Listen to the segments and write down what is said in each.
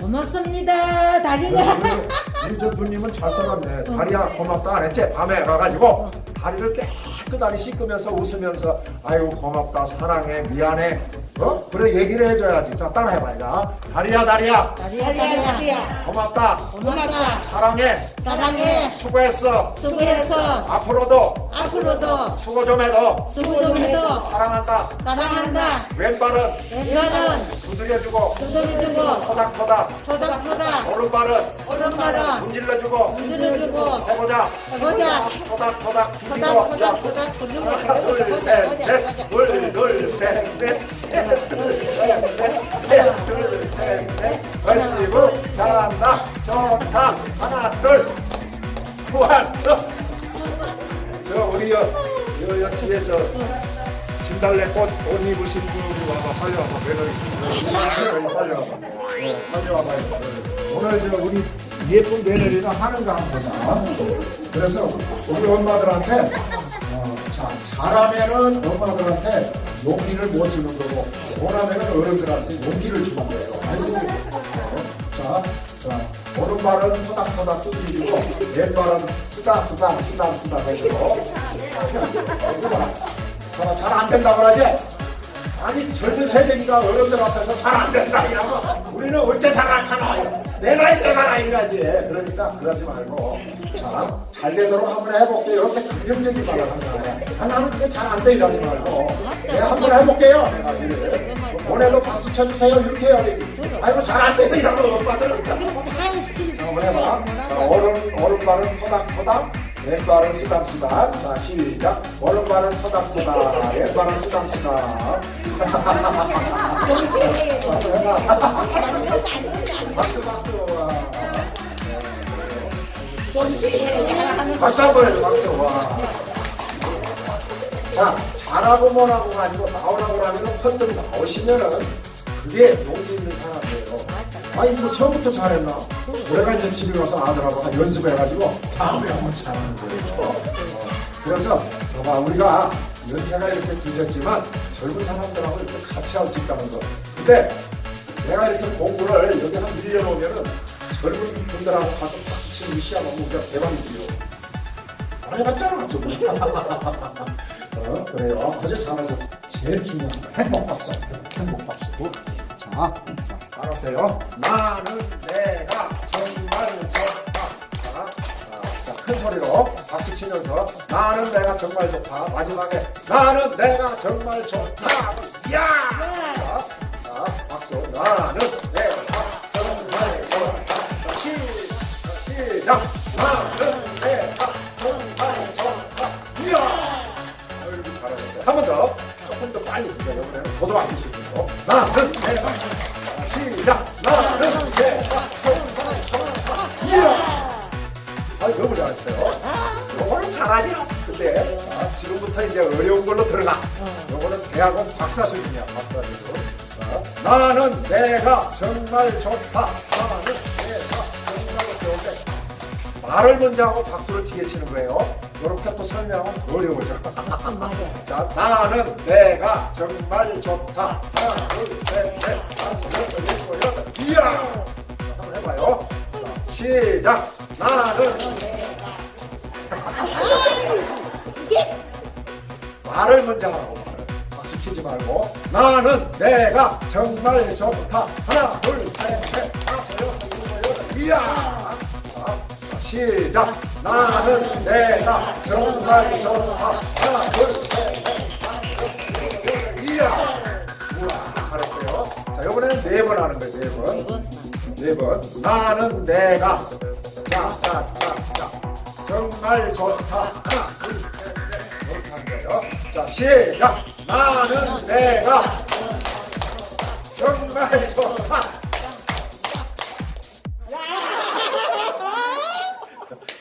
고맙습니다. 다리가. 저 누님은 잘 살았네. 다리야 고맙다 안 했지? 밤에 가가지고 다리를 깨끗하게 씻으면서 웃으면서 아이고 고맙다 사랑해 미안해 어? 그래 얘기를 해줘야지. 자 따라해봐 자 다리야 다리야 다리야, 다리야. 고맙다 고맙다. 사랑해 사랑해. 수고했어 수고했어. 앞으로도 앞으로도 수고 좀 해도 수고 좀 해도 사랑한다 사랑한다. 왼발은 왼발은 두드려주고 두드려주고 토닥토닥. 토닥토닥. 오른발은 오른발은 문질러주고 문질러주고 해보자. 해보자. 토닥토닥 비비고. 토닥토닥 야 토닥 굴리고. 하나 둘셋넷 둘둘셋넷셋넷넷넷 얼씨구 잘한다. 좋다. 하나 둘. 후한저. 저 우리 여, 여, 여 뒤에 저 진달래 꽃 옷 입으신 분이 와봐 빨리 와봐 매너리 빨리 와봐 어, 빨리 와봐요 오늘 저 우리 예쁜 며느리가 하는 거 한번 보자 그래서 우리 엄마들한테 어, 자 잘하면은 엄마들한테 용기를 못 주는 거고 원하면은 어른들한테 용기를 주는 거예요 아이고 어, 자, 자 오른발은 토닥토닥 두드리고 왼발은 쓰닥쓰닥 해주고 잘안 된다고 그러지? 아니 젊은 세대니까 어른들 앞에서 잘 안 된다 이러면 우리는 어째 생각하나. 내 나이 때 가라 이러지 그러니까 그러지 말고 자 잘 되도록 한번 해볼게. 이렇게 긍정적인 말을 하잖아요 아, 나는 그게 잘 안 돼 이러지 말고. 내가 한번 해볼게요. 내가 이래 오늘도 박수 쳐주세요. 이렇게 해야 되지. 아이고 잘 안 돼 이러면 오빠들은. 자, 자, 한번 해봐. 자 오른 오른발은 토닥토닥 왼발은 쓰담쓰담 자 시작. 오른발은 토닥토닥 왼발은 쓰담쓰담 박수 박수 와. 박수 한번 해줘 박수. 와. 자 잘하고 뭐라고 가지고 나오라고 하면은 펀뜩 나오시면은 그게 용기 있는 사람이에요. 아니 뭐 처음부터 잘했나 내가 이제 집에 가서 아들하고 한 연습해가지고 다음에 한번 잘하는 거예요 어, 그래서 봐봐 우리가 연세가 이렇게 드셨지만 젊은 사람들하고 이렇게 같이 할 수 있다는 거 근데 내가 이렇게 공부를 여기 한 1년 오면은 젊은 분들하고 가서 박수 치는 게 시합하면 우리가 대박이지요 안 해봤잖아 좀. 어, 그래요. 아주 잘하셨어요 제일 중요한 거 행복 박수. 행복 박수. 자, 자 따라하세요. 나는 소리로 박수 치면서 나는 내가 정말 좋다. 마지막에 나는 내가 정말 좋다. 야! 자, 자 박수. 나는 내가 정말 좋다. 자, 시, 시작. 나는 요 요거는 잘하지 근데 자, 지금부터 이제 어려운 걸로 들어가 요거는 대학원 박사 수준이야 박사 수준 자, 나는 내가 정말 좋다 나는 내가 정말 좋다 말을 먼저 하고 박수를 뒤에 치는 거예요. 이렇게 또 설명은 어려워져. 자, 나는 내가 정말 좋다. 하나, 둘, 셋, 넷, 다섯, 여섯, 일곱, 여덟. 이야! 한번 해봐요. 자, 시작. 나는 말을 먼저 하고 박수 치지 말고. 나는 내가 정말 좋다. 하나, 둘, 셋, 넷, 다섯, 여섯, 일곱, 여덟. 이야! 자, 시작. 나는 내가 정말 좋다. 하나 둘셋넷 다섯 여섯 이야! 우와 잘했어요. 자 이번에는 네번 하는 거예요 네번네번. 나는 내가 자자자자. 정말 좋다. 하나 둘셋넷 이렇게 하는 거예요 자 시작 나는 내가 정말 좋다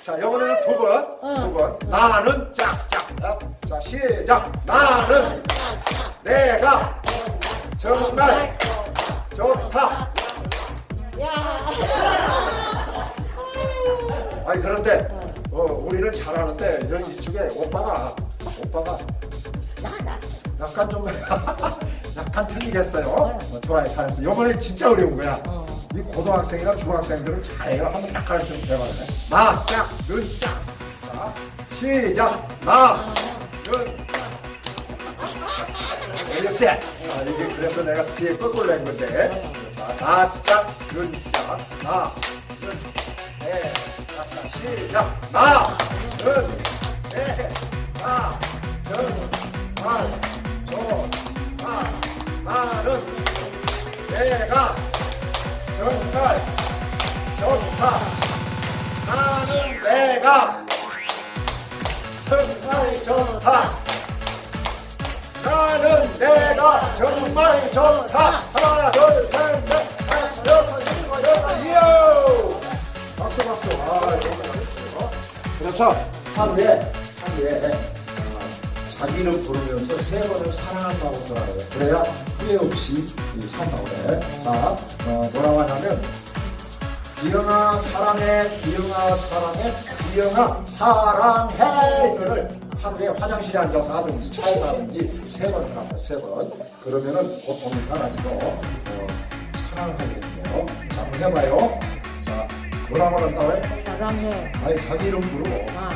자, 이번에는 두 번, 두 번. 나는 짝짝. 자, 시작. 나는 내가 정말 좋다. 아니 그런데 어, 우리는 잘하는데 이쪽에 오빠가 오빠가 약간 좀 약간 틀리겠어요. 어, 좋아요, 잘했어. 이번에 진짜 어려운 거야. 우리 고등학생이나 중학생들은 잘해요. 한번 딱. 나, 짝, 는, 짝. 자, 시작. 나, 는, 알겠지? 아, 이게 그래서 내가 뒤에 거꾸로 낸 건데. 자, 나, 짝, 는, 짝. 나, 는, 네. 자, 자, 시작. 네. 나, 전, 말, 저, 나, 나는 내가 정말 좋다. 나는 내가 정말 좋다. 나는 내가 정말 좋다. 하나, 둘, 셋, 넷, 다섯, 여섯, 일곱, 여덟, 이요! 박수, 박수. 아, 이거. 그래서 하루에, 하루에 아, 자기를 부르면서 세 번을 사랑한다고 들어요. 그래야 후회 없이 이 산다고 그래. 자, 어, 뭐라고 하냐면, 기영아 사랑해, 기영아 사랑해, 기영아 사랑해 이거를 하루에 화장실에 앉아서 하든지 차에서 하든지 세 번을 합니다. 세 번. 그러면은 고통이 사라지고 어, 사랑하게 돼요. 자, 한번 해봐요. 자, 뭐라고 한다고요? 사랑해. 아니 자기 이름 부르고. 아,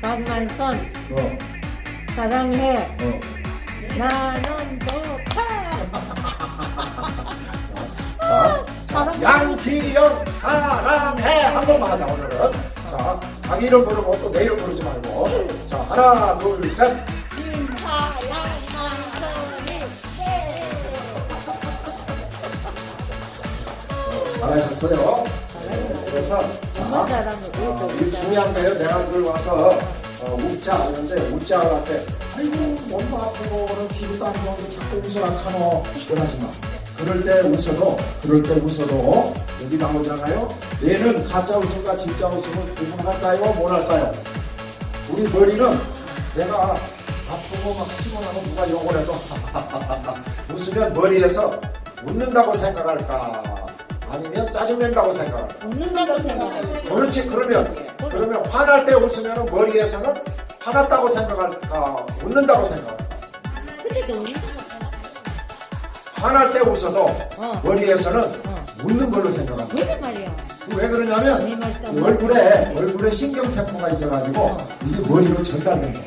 박만선 어, 사랑해. 어. 나는. 자, 사랑해. 양기영 사랑해 한 번만 하자 오늘은. 자, 자기 이름 부르고 또 내 이름 부르지 말고. 자, 하나, 둘, 셋. 잘하셨어요. 네, 그래서 자, 너무 잘하고 어, 이 중요한 거예요. 내가 늘 와서 어, 웃자 하는데 웃자 할때 아이고 몸도 아프고 그런 기분도 안 좋은데 자꾸 웃으라 카노 그러지 마. 그럴 때 웃어도 그럴 때 웃어도 여기 나오잖아요. 얘는 가짜 웃음과 진짜 웃음을 구분할까요? 못 할까요? 우리 머리는 내가 아프고 막 피곤하고 누가 욕을 해도 웃으면 머리에서 웃는다고 생각할까? 아니면 짜증낸다고 생각할까? 웃는다고 생각해. 그렇지 그러면 그러면 화날 때 웃으면 머리에서는 화났다고 생각할까? 웃는다고 생각할까? 근데 화날 때 웃어도 어. 머리에서는 어. 웃는 걸로 생각한다. 왜 말이야? 왜 그러냐면 네 얼굴에 얼굴에 신경세포가 있어가지고 이게 머리로 전달된다.